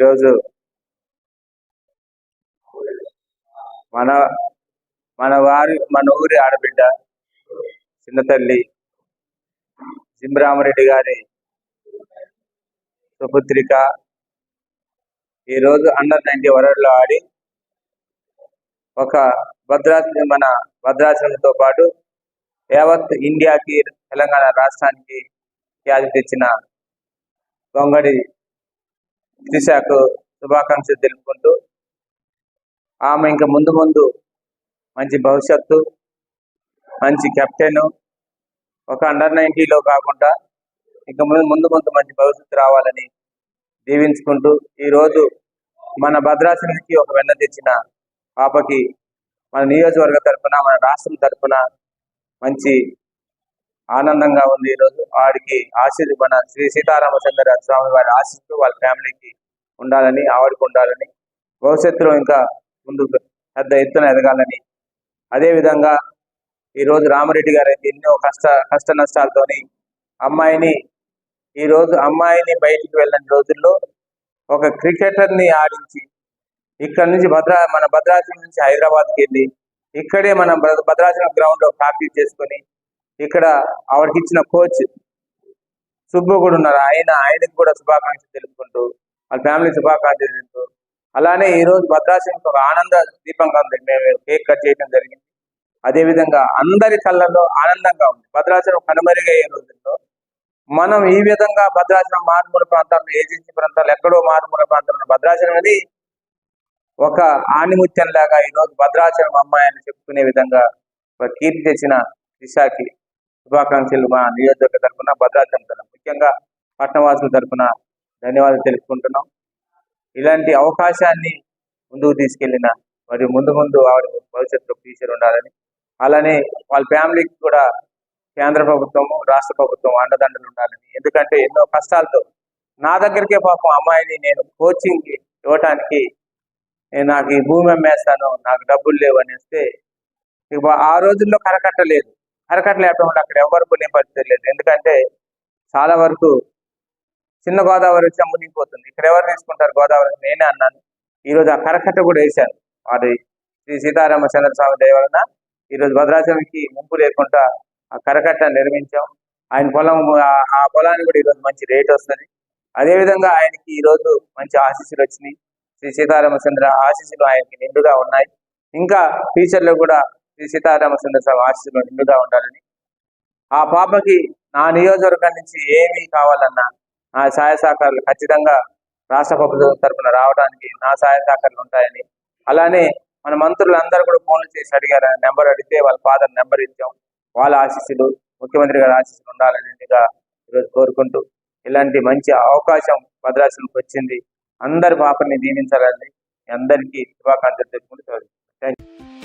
ఈరోజు మన మన వారి మన ఊరి ఆడబిడ్డ చిన్న తల్లి సింబరామరెడ్డి గారి సుపుత్రిక ఈరోజు అండర్ నైన్టీ వరల్డ్లో ఆడి ఒక భద్రాచలం మన భద్రాచలంతో పాటు యావత్ ఇండియాకి తెలంగాణ రాష్ట్రానికి ఖ్యాతి తెచ్చిన గొంగడి త్రిశాకు శుభాకాంక్షలు తెలుపుకుంటూ ఆమె ఇంకా ముందు ముందు మంచి భవిష్యత్తు మంచి కెప్టెన్ ఒక అండర్ నైన్టీలో కాకుండా ఇంకా ముందు ముందు ముందు మంచి భవిష్యత్తు రావాలని దీవించుకుంటూ ఈరోజు మన భద్రాచలానికి ఒక వెన్న తెచ్చిన పాపకి మన నియోజకవర్గ తరఫున మన రాష్ట్రం తరఫున మంచి ఆనందంగా ఉంది ఈరోజు ఆవిడకి ఆశీర్ శ్రీ సీతారామచంద్ర స్వామి వారి ఆశిస్తూ వాళ్ళ ఫ్యామిలీకి ఉండాలని ఆవిడకు ఉండాలని భవిష్యత్తులో ఇంకా ముందు పెద్ద ఎత్తున ఎదగాలని. అదేవిధంగా ఈరోజు రామరెడ్డి గారు అయితే ఎన్నో కష్ట కష్ట నష్టాలతోని అమ్మాయిని ఈ రోజు అమ్మాయిని బయటికి వెళ్ళని రోజుల్లో ఒక క్రికెటర్ని ఆడించి ఇక్కడ నుంచి భద్రా మన భద్రాచలం నుంచి హైదరాబాద్కి వెళ్ళి ఇక్కడే మనం భద్రాచలం గ్రౌండ్లో ప్రాక్టీస్ చేసుకొని ఇక్కడ ఆవిడకి ఇచ్చిన కోచ్ సుబ్బు కూడా ఉన్నారు. ఆయన ఆయనకి కూడా శుభాకాంక్షలు తెలుపుకుంటూ వాళ్ళ ఫ్యామిలీ శుభాకాంక్షలు తెలుపుతూ అలానే ఈ రోజు భద్రాచలంకి ఒక ఆనంద దీపంగా ఉంది. మేము కేక్ కట్ చేయడం జరిగింది. అదే విధంగా అందరి కళ్ళల్లో ఆనందంగా ఉంది. భద్రాచలం కనుమరుగయ్యే రోజుల్లో మనం ఈ విధంగా భద్రాచలం మారుమూల ప్రాంతాల్లో ఏజెన్సీ ప్రాంతాలు ఎక్కడో మారుమూల ప్రాంతంలో భద్రాచలం అని ఒక ఆణిముత్యంలాగా లాగా ఈ రోజు భద్రాచలం అమ్మాయి అని చెప్పుకునే విధంగా ఒక కీర్తి తెచ్చిన దిశాకి శుభాకాంక్షలు మా నియోజకవర్గ తరఫున భద్రాచలం తరఫున. ముఖ్యంగా పట్టణవాసుల తరఫున ధన్యవాదాలు తెలుపుకుంటున్నాం. ఇలాంటి అవకాశాన్ని ముందుకు తీసుకెళ్ళిన మరి ముందు ముందు ఆవిడ భవిష్యత్తులో ఫ్యూచర్ ఉండాలని అలానే వాళ్ళ ఫ్యామిలీకి కూడా కేంద్ర ప్రభుత్వము రాష్ట్ర ప్రభుత్వం అండదండలు ఉండాలని. ఎందుకంటే ఎన్నో కష్టాలతో నా దగ్గరికే పాపం అమ్మాయిని నేను కోచింగ్ ఇవ్వటానికి నేను నాకు ఈ భూమి అమ్మేస్తాను నాకు డబ్బులు లేవు అని వస్తే ఆ రోజుల్లో కరకట్టలేదు. కరకట్ట లేకపోవడం అక్కడ ఎవరు కొనే లేదు ఎందుకంటే చాలా వరకు చిన్న గోదావరి వచ్చా మునిగిపోతుంది ఇక్కడ ఎవరు తీసుకుంటారు గోదావరి నేనే అన్నాను. ఈ రోజు ఆ కరకట్ట కూడా వేశాను అది శ్రీ సీతారామ చంద్రస్వామి దయ ఈరోజు ఈ రోజు భద్రాచలంకి ముంపు లేకుండా ఆ కరకట్ట నిర్మించాం. ఆయన పొలం ఆ- పొలానికి కూడా ఈరోజు మంచి రేట్ వస్తుంది. అదే విధంగా ఆయనకి ఈ రోజు మంచి ఆశీస్సులు వచ్చినాయి. శ్రీ సీతారామచంద్ర ఆశీస్సులు ఆయనకి నిండుగా ఉన్నాయి. ఇంకా ఫ్యూచర్లో కూడా శ్రీ సీతారామచంద్ర స్వామి ఆశీస్సులు నిండుగా ఉండాలని. ఆ పాపకి నా నియోజకవర్గం నుంచి ఏమి కావాలన్నా నా సహాయ సహకారాలు ఖచ్చితంగా రాష్ట్ర ప్రభుత్వం తరఫున రావడానికి నా సహాయ సహకారాలు ఉంటాయని. అలానే మన మంత్రులందరూ కూడా ఫోన్లు చేసి అడిగారు. నెంబర్ అడిగితే వాళ్ళ ఫాదర్ నెంబర్ ఇచ్చాం. వాళ్ళ ఆశీస్సులు ముఖ్యమంత్రి గారి ఆశీస్సులు ఉండాలని ఈరోజు కోరుకుంటూ ఇలాంటి మంచి అవకాశం భద్రాచలంకి వచ్చింది. అందరి పాపని దీవించాలని అందరికీ శుభాకాంక్షలు తెలుపుకుంటూ థ్యాంక్ యూ